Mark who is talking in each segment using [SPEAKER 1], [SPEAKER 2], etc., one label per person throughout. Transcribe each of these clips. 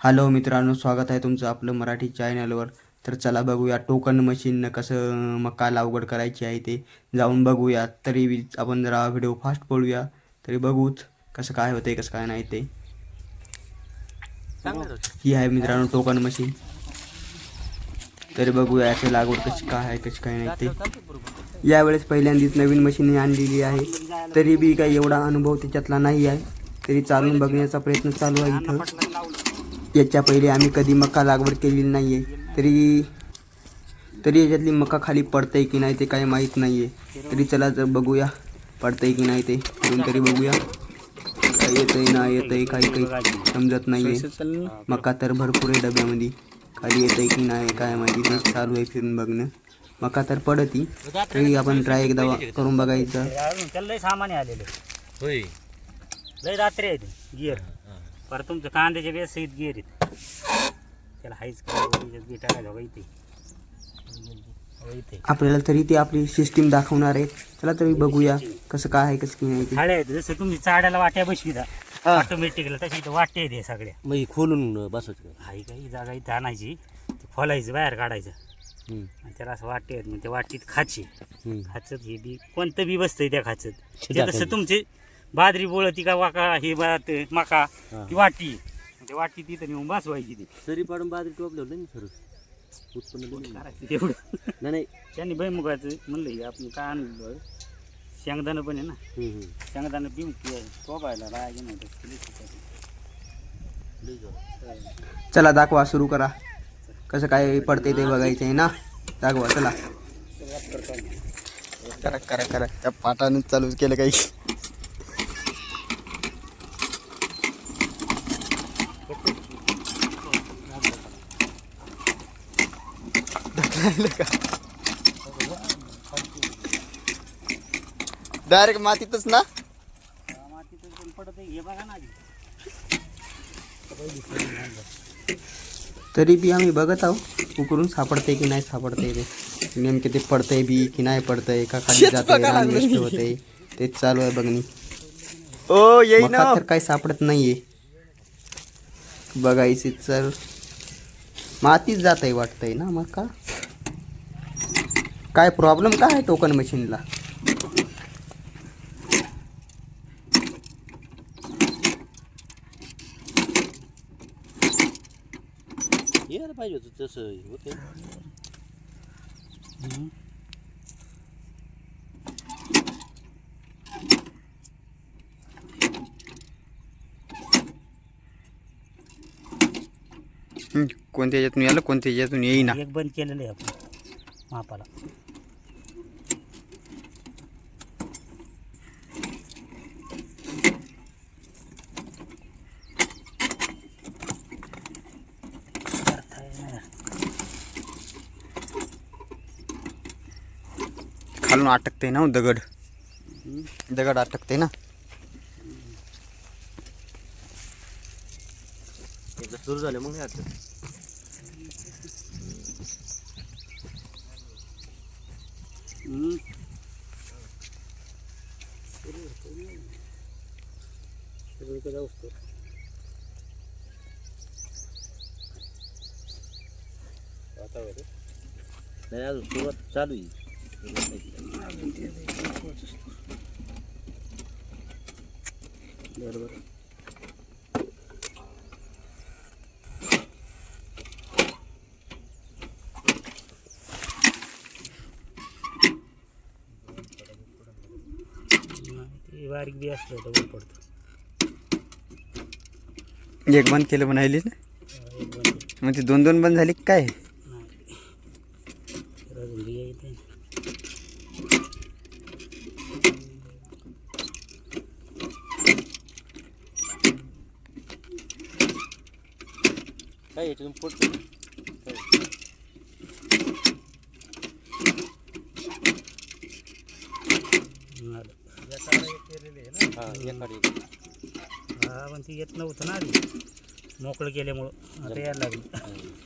[SPEAKER 1] Hello मित्रांनो स्वागत आहे तुमचं आपलं मराठी चॅनलवर तर चला बघूया टोकन मशीन कसं मका लागवड करायची आहे ते जाऊन बघूया. तरी बी आपण जरा व्हिडिओ फास्ट पळूया तरी बघूच कसं काय होतंय कसं काय नाही ते. ही आहे मित्रांनो टोकन मशीन तरी बघूया याची लागवड कशी काय आहे कशी काय नाही ते. यावेळेस पहिल्यांदाच नवीन मशीन आणलेली आहे. तरी बी काही एवढा अनुभव त्याच्यातला नाही आहे. तरी चालून बघण्याचा प्रयत्न चालू आहे इथं. याच्या पहिले आम्ही कधी मका लागवड केलेली नाही आहे तरी तरी याच्यातली मका खाली पडतंय की नाही ते काही माहीत नाही आहे तरी चला जर बघूया पडतंय की नाही ते करून तरी बघूया. काय येतंय ना येतंय काही काही समजत नाही आहे मका तर भरपूर आहे डब्यामध्ये. खाली येतंय की नाही काय माहिती ते चालू आहे फिरून बघणं. मका तर पडती. तरी आपण ट्राय एकदा वा- करून बघायचं.
[SPEAKER 2] सामान आहे आलेलं.
[SPEAKER 3] होय.
[SPEAKER 2] लय रात्री आहे गिअर पर तुमचं कांद्याच्या वेळेस सहित गिअर आहेत त्याला हाईच बी टाकायचं हवं इथे. हवं इथे
[SPEAKER 1] आपल्याला तरी ते आपली सिस्टीम दाखवणार आहे चला तरी बघूया कसं काय आहे कसं की नाही ते.
[SPEAKER 2] थाळ्या आहेत जसं तुम्ही चाड्याला वाट्या बसविता ऑटोमॅटिकला तशी इथं वाटे आहेत हे सगळ्या.
[SPEAKER 3] मग हे खोलून बसवायचं
[SPEAKER 2] हाई काही जागा इथं आणायची ते खोलायचं बाहेर काढायचं.
[SPEAKER 3] हम्म,
[SPEAKER 2] आणि त्याला असं वाटे आहेत मग त्या वाटीत खाची.
[SPEAKER 3] हम्म.
[SPEAKER 2] खाचत हे बी कोणतं बी बसतंय त्या खाचत. ते. तसं तुमची बाजरी बोळती का वाका हे ते मका. ती वाटी. ते वाटी तिथं नेऊन बसवायची ती.
[SPEAKER 3] सरी पाडून बाजरी टोपल्यावर नाही सर. उत्पन्न.
[SPEAKER 2] करायचं तेवढं.
[SPEAKER 3] नाही नाही.
[SPEAKER 2] त्यांनी भैमुगाचं म्हणलं हे आपण काय आणलं? शेंगदाणं पण आहे ना. शेंगदाणं बिम टोपायला राहायचं नाही.
[SPEAKER 1] चला दाखवा सुरू करा. कसं काय पडते ते बघायचं आहे ना. दाखवा चला. करा करा करा. त्या पाटाने चालू केलं काही. डायरेक्ट मातीतच ना?
[SPEAKER 2] हे
[SPEAKER 1] तरी बी आम्ही बघत आहो उकरून सापडते की नाही सापडते ते. नेमके ते पडतंय बी की नाही पडतंय का खाली जाते होते तेच चालू आहे बघणी. ओ येई ना. तर काही सापडत नाहीये. बघायची तर मातीच जात आहे वाटतंय ना मग का काय प्रॉब्लेम काय आहे टोकन मशीनला
[SPEAKER 3] यायला पाहिजे होतं तसं होते
[SPEAKER 1] कोणत्या याच्यातून याला कोणत्या याच्यातून येईना.
[SPEAKER 2] एक बंद केलेलं आहे आपण मापाला.
[SPEAKER 1] खालून अटकते ना दगड. दगड अटकते ना
[SPEAKER 3] एकदा सुरू झालं मग
[SPEAKER 2] जाऊस तर.
[SPEAKER 3] नाही अजून सुरुवात चालू आहे
[SPEAKER 2] बरोबर बारीक बी असलं तर वर पडतं
[SPEAKER 1] एक बंद केलं म्हणाली ना मग म्हणजे दोन दोन बंद झाली काय
[SPEAKER 2] नाही तर अजून बी येते
[SPEAKER 3] काय याच्यातून पडतो. हा
[SPEAKER 2] हा पण ती येत नव्हतं ना आधी. मोकळं केल्यामुळं. आता यायला लागली.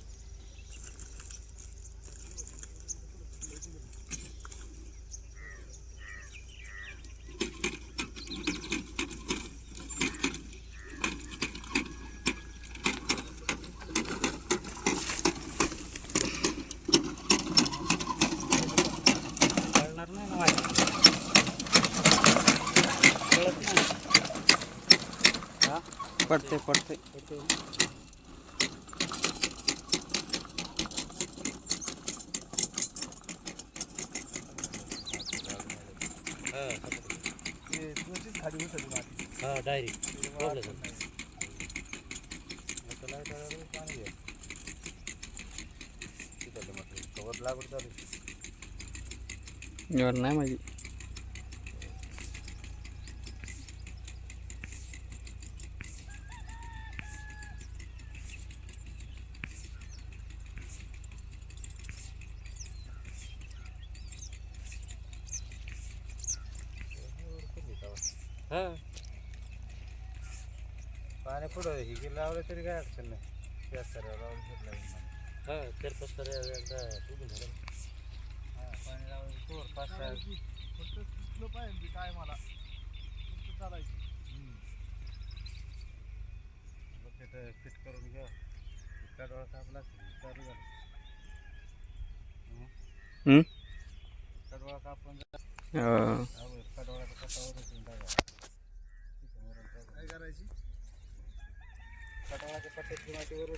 [SPEAKER 1] पडते पडते
[SPEAKER 2] येते. हा डायरेक्ट प्रॉब्लेम
[SPEAKER 3] लागवड चालू
[SPEAKER 1] निवड नाही माझी
[SPEAKER 2] हा।
[SPEAKER 3] पाणी पुढं हे गेलं लावलं तरी काय अडचण नाही त्याच सर्व लावलं तरी लागेल मला.
[SPEAKER 2] हा चार पाच तर एकदा बघून झालं
[SPEAKER 3] हा, पाणी लावलं की तोवर पाच सहा मग तिथं फिट करून घ्या कडवळ कापला चालू झालं
[SPEAKER 1] हम्म?
[SPEAKER 3] कडवळ कापून
[SPEAKER 1] अं,
[SPEAKER 3] कडवळाचा कटावर काय? करायची Sakit mga siguro